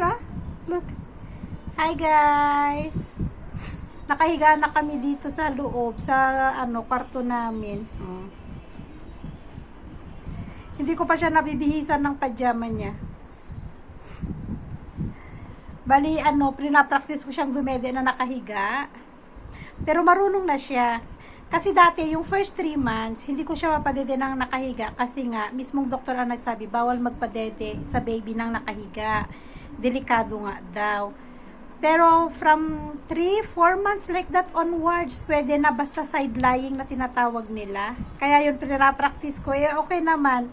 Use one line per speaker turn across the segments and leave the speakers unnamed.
Ah. Look. Hi, guys. Nakahiga na kami dito sa loob, sa ano, kwarto namin. Oh. Hindi ko pa siya nabibihisan ng pajama niya. Bali, ano, prina-practice ko siyang dumede na nakahiga. Pero marunong na siya. Kasi dati, yung first three months, hindi ko siya mapadede ng nakahiga kasi nga, mismong doktor ang nagsabi, bawal magpadede sa baby ng nakahiga. Delikado nga daw. Pero from 3, 4 months like that onwards, pwede na basta side lying na tinatawag nila. Kaya yun, practice ko. Eh, okay naman.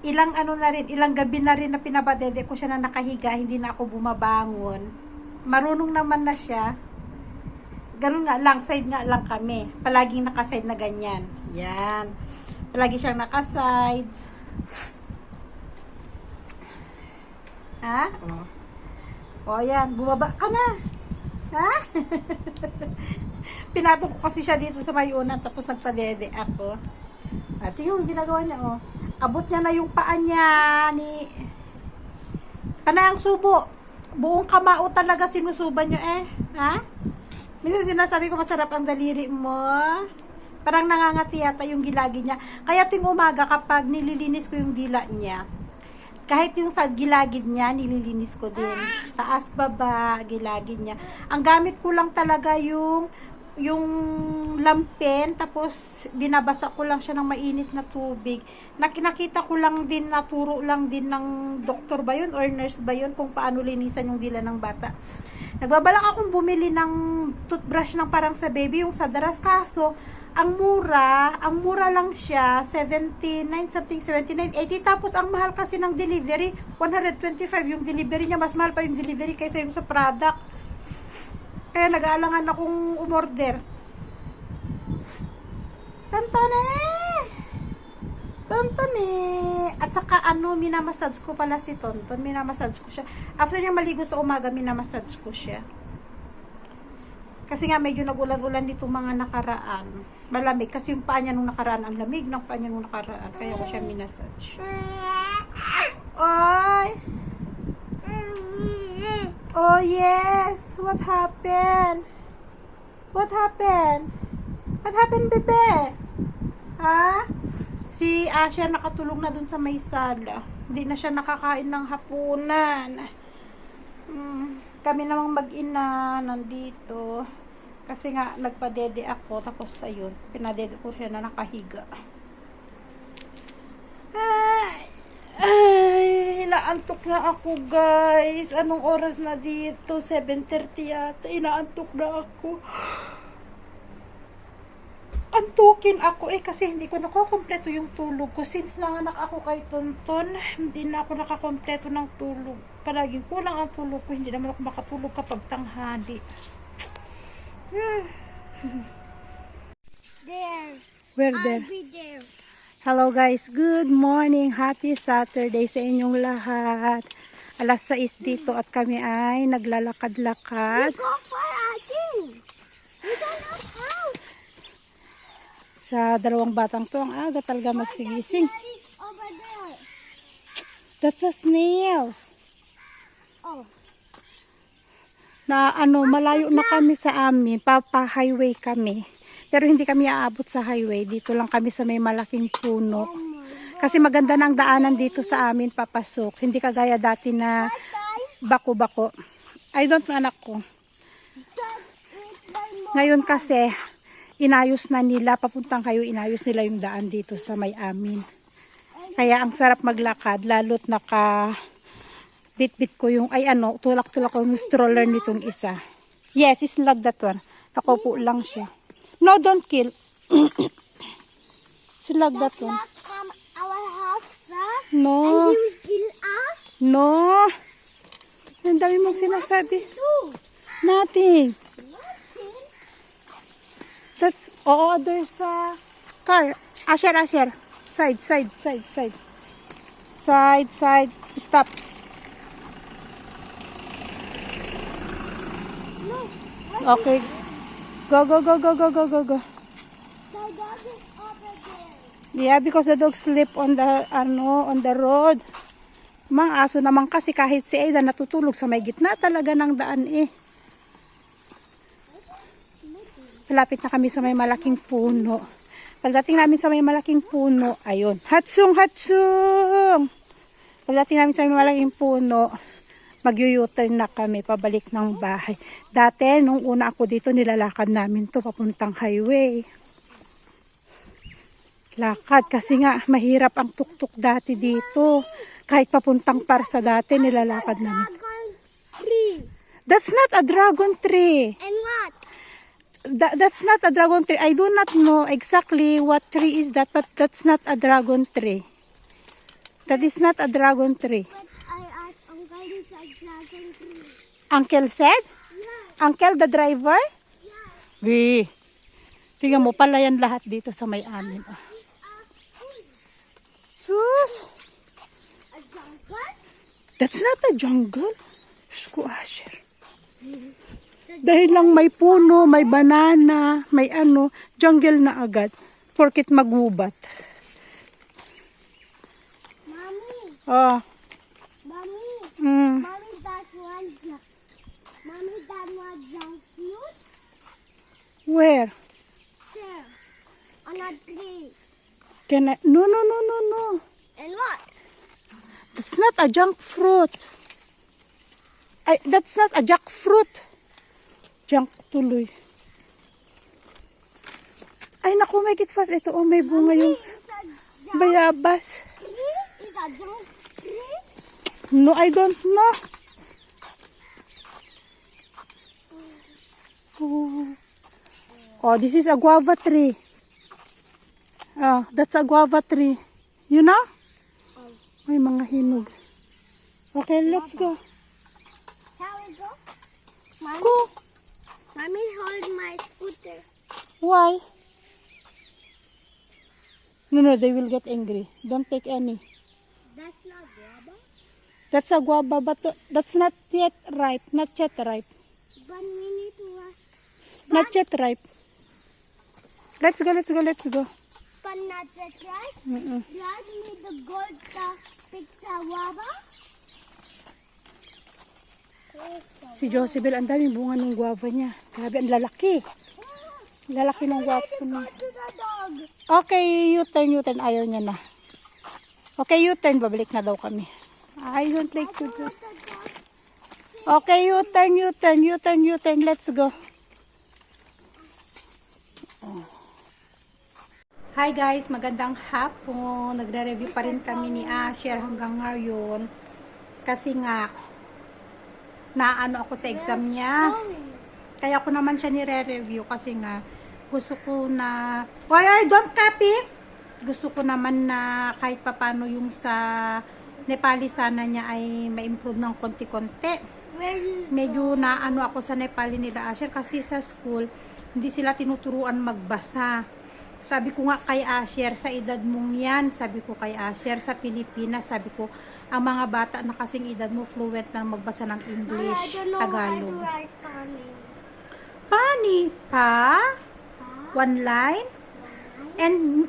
Ilang ano na rin, ilang gabi na rin na pinabadede ko siya na nakahiga, hindi na ako bumabangon. Marunong naman na siya. Ganun nga lang, side nga lang kami. Palaging nakaside na ganyan. Yan. Palagi siyang nakasides. Ha? Oh. O yan, bumaba ka na. Ha? Pinatok ko kasi siya dito sa may una, tapos nagsadede ako. At yung ginagawa niya, oh. Abot niya na yung paa niya ni... Kana ang subo. Buong kamao talaga sinusuban niyo eh. Ha? Minsan sinasabi ko masarap ang daliri mo. Parang nangangati yata yung gilagi niya. Kaya tuwing umaga kapag nililinis ko yung dila niya, kahit yung sa gilagid niya, nililinis ko din. Taas, baba, gilagid niya. Ang gamit ko lang talaga yung yung lampen, tapos binabasa ko lang siya ng mainit na tubig. Nak- Nakita ko lang din, naturo lang din ng doktor ba yun or nurse ba yun kung paano linisan yung dila ng bata. Nagbabalak akong bumili ng toothbrush ng parang sa baby, yung sa daras. Kaso, ang mura, ang mura lang siya, 79, something 79, 80. Tapos, ang mahal kasi ng delivery, 125 yung delivery niya. Mas mahal pa yung delivery kaysa yung sa product. Kaya nag-aalangan akong umorder. Tantane! Tantane! At saka ano, minamassage ko pala si Tonton. Minamassage ko siya. After niya maligo sa umaga, minamassage ko siya. Kasi nga medyo nagulan-ulan nito mga nakaraan. Malamig. Kasi yung paa niya nung nakaraan, ang lamig ng paa niya nung nakaraan. Kaya ko siya minassage. Oy! Oh yes! What happened? What happened? What happened, bebe? Ha? Si Asya nakatulong na dun sa may sala. Hindi na siya nakakain ng hapunan. Hmm, kami namang mag-ina nandito. Kasi nga, nagpadede ako. Tapos, ayun, pinadede ko siya na nakahiga. Ay, ay, inaantok na ako, guys. Anong oras na dito? 7.30 yata. Inaantok na ako. Antukin ako eh kasi hindi ko nakukompleto yung tulog ko. Since nanganak ako kay Tonton, hindi na ako nakakompleto ng tulog. Palaging kulang ang tulog ko. Hindi naman ako makatulog kapag tanghali.
There.
Where
I'll
there?
be there.
Hello guys, good morning. Happy Saturday sa inyong lahat. Alas 6 dito at kami ay naglalakad-lakad sa dalawang batang to. Ang aga talaga magsigising. That's a snail.
Oh.
Na ano, malayo na kami sa amin. Papa-highway kami. Pero hindi kami aabot sa highway. Dito lang kami sa may malaking puno. Kasi maganda ng daanan dito sa amin papasok. Hindi kagaya dati na bako-bako. I don't know anak ko. Ngayon kasi, inayos na nila, papuntang kayo, inayos nila yung daan dito sa may amin. Kaya ang sarap maglakad, lalo't naka bit-bit ko yung, ay ano, tulak-tulak ko yung stroller nitong isa. Yes, islag that one. Nakaupo lang siya. No, don't kill. Slag that
Let's
one. No, no. Ang dami mong sinasabi.
No.
Nothing. That's, oo, there's a car. Asher, Asher. Side, side, side, side. Side, side. Stop. Okay. Go, go, go, go, go, go, go, go.
My dog is over there.
Yeah, because the dog sleep on the, ano, on the road. Mga aso naman kasi kahit si Aida natutulog sa may gitna talaga ng daan eh. Malapit na kami sa may malaking puno. Pagdating namin sa may malaking puno, ayun. Hatsung, hatsung! Pagdating namin sa may malaking puno, mag-u-turn na kami pabalik ng bahay. Dati, nung una ako dito, nilalakad namin to papuntang highway. Lakad kasi nga mahirap ang tuktok dati dito. Kahit papuntang parsa dati, nilalakad namin. That's not a dragon tree.
And what?
That, that's not a dragon tree. I do not know exactly what tree is that, but that's not a dragon tree. That is not a dragon tree.
But I asked Uncle it's a dragon tree.
Uncle said?
Yeah.
Uncle the driver?
Yeah.
We. Tingnan mo, pala yan lahat dito sa may amin. ah.
It's a tree.
Sus!
A jungle?
That's not a jungle. Diyos ko, Asher. Dahil lang may puno, may banana, may ano, jungle na agad. Porkit magubat.
Mommy.
Oh,
Mommy.
mm.
Mommy, that's one junk. Mommy, that one junk fruit.
Where?
There. On a tree.
Can I? No, no, no, no, no.
And what?
That's not a junk fruit. Ay, that's not a jackfruit. Junk tuloy. Ay, naku, make it fast. Ito, oh, may bunga yung
junk
bayabas.
It's a junk tree.
No, I don't know. Oh. Oh, this is a guava tree. Oh, that's a guava tree. You know? May mga hinog. Okay, let's go.
Shall we go? Mommy,
Go.
Mommy, hold my scooter.
Why? No, no, they will get angry. Don't take any.
That's not guava.
That's a guava, but that's not yet ripe. Not yet ripe.
Need to wash.
Not yet ripe. Let's go, let's go, let's go.
Not yet right.
Mm-mm.
Dad need the gold the guava.
Si Josebel, ang daming bunga ng guava niya. Grabe, ang lalaki. Lalaki ng guava niya. Okay, U-turn, U-turn. Ayaw niya na. Okay, U-turn. Babalik na daw kami. I don't like to
dog.
Okay, U-turn, U-turn, U-turn, U-turn. Let's go. Hi guys, magandang hapon. Nagre-review pa rin kami ni Asher hanggang ngayon. Kasi nga, naano ako sa exam niya. Kaya ko naman siya nire-review kasi nga gusto ko na Why I don't copy? Gusto ko naman na kahit papano yung sa Nepali sana niya ay ma-improve ng konti-konti. Medyo naano ako sa Nepali nila Asher kasi sa school hindi sila tinuturuan magbasa. Sabi ko nga kay Asher, sa edad mong yan, sabi ko kay Asher, sa Pilipinas, sabi ko, ang mga bata na kasing edad mo fluent na magbasa ng English,
to
Tagalog. Pani, pa, one line, and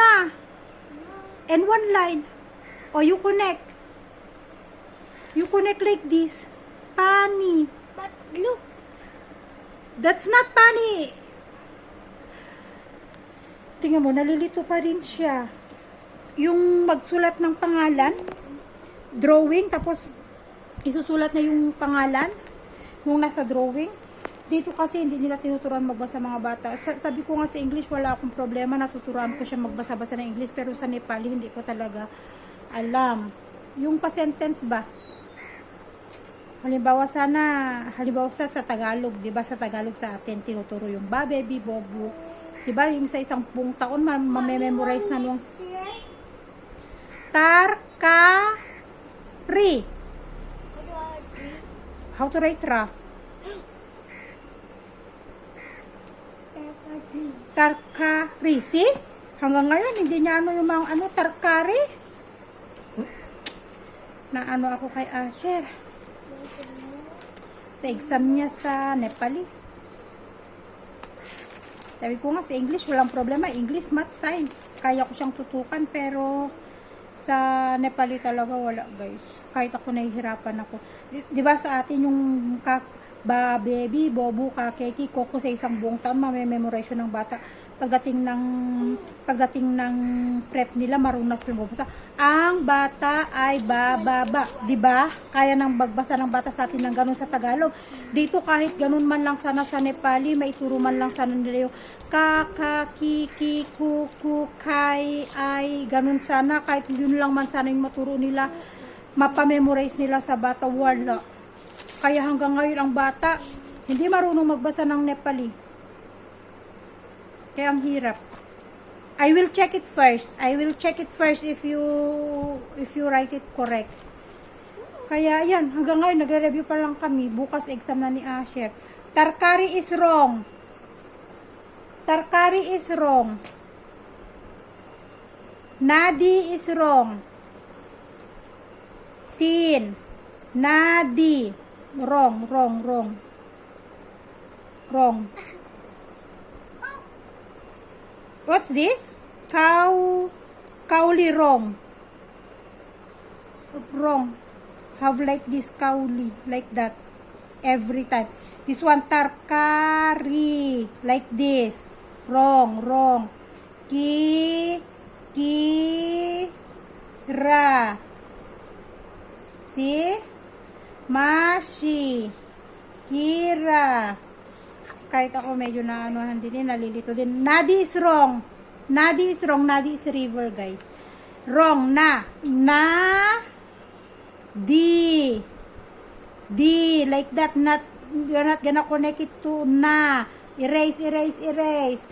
na, and one line. O you connect. You connect like this. Pani.
But look,
That's not pani. Tingnan mo, nalilito pa rin siya. Yung magsulat ng pangalan, drawing, tapos isusulat na yung pangalan, yung nasa drawing. Dito kasi hindi nila tinuturuan magbasa mga bata. Sa- sabi ko nga sa English, wala akong problema, natuturuan ko siya magbasa-basa ng English, pero sa Nepali, hindi ko talaga alam. Yung pa-sentence ba? Halimbawa sana, halimbawa sa, sa Tagalog, 'di ba sa Tagalog sa atin tinuturo yung ba, baby, bobo. 'Di ba yung sa isang buong taon ma- mamememorize na nung
here.
tarka ri.
What do I do?
How to write ra?
Tarkari.
Tarkari. See? Hanggang ngayon hindi niya ano yung mga ano tarkari. Na ano ako kay Asher. Sa exam niya sa Nepali. Sabi ko nga sa English, walang problema. English, math, science. Kaya ko siyang tutukan pero Sa Nepali talaga wala guys. Kahit ako nahihirapan ako. Di, di ba sa atin yung ba, baby, bobo, kakeki, koko sa isang buong taon, mamememorize ng bata. Pagdating ng pagdating ng prep nila, marunong sila magbasa. Ang bata ay bababa. Di ba? Kaya nang magbasa ng bata sa atin ng ganun sa Tagalog. Dito kahit ganun man lang sana sa Nepali, maituro man lang sana nila yung kakakiki, kuku, kai, ay, ganun sana. Kahit yun lang man sana yung maturo nila, mapamemorize nila sa bata. Wala. Kaya hanggang ngayon ang bata, hindi marunong magbasa ng Nepali. Kaya ang hirap. I will check it first. I will check it first if you if you write it correct. Kaya yan, hanggang ngayon nagre-review pa lang kami. Bukas exam na ni Asher. Tarkari is wrong. Tarkari is wrong. Nadi is wrong. Tin. Nadi. Wrong, wrong, wrong. Wrong. What's this? Cow. Cowly wrong. Wrong. Have like this cowly. Like that. Every time. This one, tarkari. Like this. Wrong, wrong. Ki. Ki. Ra. See? Mashi. Kira. Kahit ako medyo na anuhan din, nalilito din. Nadi is wrong. Nadi is wrong. Nadi is river, guys. Wrong. Na. Na. Di. Di. Like that. Not, you're not gonna connect it to na. Erase, erase, erase.